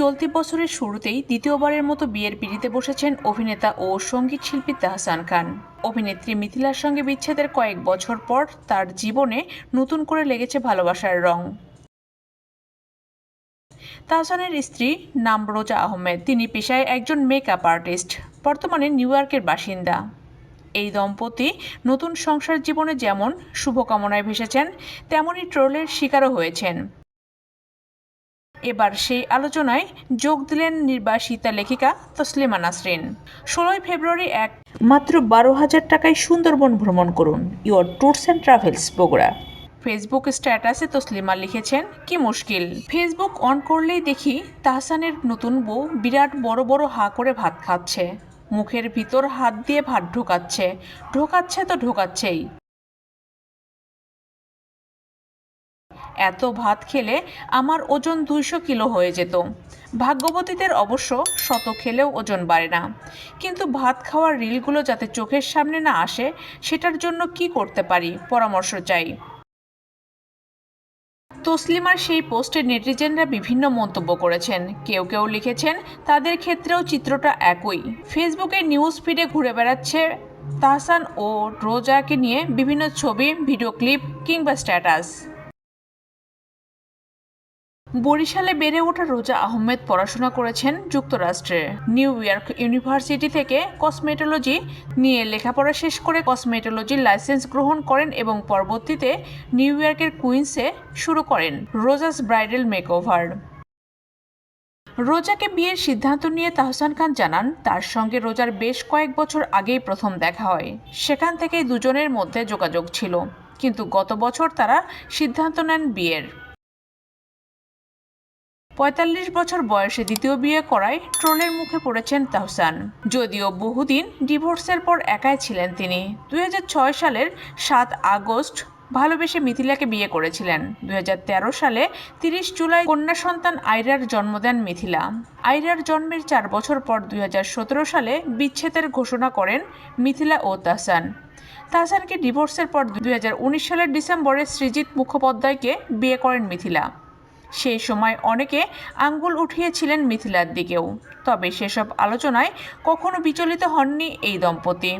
চলতি বছরের শুরুতেই দ্বিতীয়বারের মতো বিয়ের পিড়িতে বসেছেন অভিনেতা ও সংগীত শিল্পী তাহসান খান। অভিনেত্রী মিথিলার সঙ্গে বিচ্ছেদের কয়েক বছর পর তার জীবনে নতুন করে লেগেছে ভালোবাসার রং। তাহসানের স্ত্রী নাম রোজা আহমেদ, তিনি পেশায় একজন মেকআপ আর্টিস্ট বর্তমানে নিউ ইয়র্কের বাসিন্দা। এই দম্পতি নতুন সংসার জীবনে যেমন শুভকামনায় ভেসেছেন তেমনই ট্রোলের শিকারও হয়েছেন। এবার সেই আলোচনায় যোগ দিলেন নির্বাসিতা লেখিকা তসলিমা নাসরিন। ষোলোই ফেব্রুয়ারি এক, মাত্র বারো হাজার টাকায় সুন্দরবন ভ্রমণ করুন। Your tours and travels, Bogura. Facebook স্ট্যাটাসে তসলিমা লিখেছেন, কি মুশকিল। ফেসবুক অন করলেই দেখি তাহসানের নতুন বউ বিরাট বড় বড় হা করে ভাত খাচ্ছে। মুখের ভিতর হাত দিয়ে ভাত ঢোকাচ্ছে। ঢোকাচ্ছে তো ঢোকাচ্ছেই। এত ভাত খেলে আমার ওজন দুইশো কিলো হয়ে যেত। ভাগ্যবতীদের অবশ্য শত খেলেও ওজন বাড়ে না। কিন্তু ভাত খাওয়ার রিলগুলো যাতে চোখের সামনে না আসে, সেটার জন্য কি করতে পারি? পরামর্শ চাই। তসলিমার সেই পোস্টে নেটিজেনরা বিভিন্ন মন্তব্য করেছেন। কেউ কেউ লিখেছেন, তাদের ক্ষেত্রেও চিত্রটা একই। ফেসবুকে নিউজ ফিডে ঘুরে বেড়াচ্ছে তাহসান ও রোজাকে নিয়ে বিভিন্ন ছবি, ভিডিও ক্লিপ কিংবা স্ট্যাটাস। বরিশালে বেড়ে ওঠা রোজা আহমেদ পড়াশোনা করেছেন যুক্তরাষ্ট্রে। নিউ ইয়র্ক ইউনিভার্সিটি থেকে কসমেটোলজি নিয়ে লেখাপড়া শেষ করে কসমেটোলজির লাইসেন্স গ্রহণ করেন এবং পরবর্তীতে নিউ ইয়র্কের কুইন্সে শুরু করেন, রোজাস ব্রাইডাল মেকওভার। রোজাকে বিয়ের সিদ্ধান্ত নিয়ে তাহসান খান জানান, তার সঙ্গে রোজার বেশ কয়েক বছর আগেই প্রথম দেখা হয়। সেখান থেকেই দুজনের মধ্যে যোগাযোগ ছিল। কিন্তু গত বছর তারা সিদ্ধান্ত নেন বিয়ের। পঁয়তাল্লিশ বছর বয়সে দ্বিতীয় বিয়ে করায় ট্রোলের মুখে পড়েছেন তাহসান। যদিও বহুদিন ডিভোর্সের পর একাই ছিলেন তিনি। দুই হাজার ছয় সালের সাত আগস্ট ভালোবেসে মিথিলাকে বিয়ে করেছিলেন। দুই হাজার তেরো সালে তিরিশ জুলাই কন্যা সন্তান আইরার জন্ম দেন মিথিলা। আইরার জন্মের চার বছর পর দুই হাজার সতেরো সালে বিচ্ছেদের ঘোষণা করেন মিথিলা ও তাহসান। তাহসানকে ডিভোর্সের পর দু হাজার উনিশ সালের ডিসেম্বরে সৃজিত মুখোপাধ্যায়কে বিয়ে করেন মিথিলা। সেই সময় অনেকে আঙ্গুল উঠিয়েছিলেন মিথিলার দিকেও। তবে সেসব আলোচনায় কখনো বিচলিত হননি এই দম্পতি।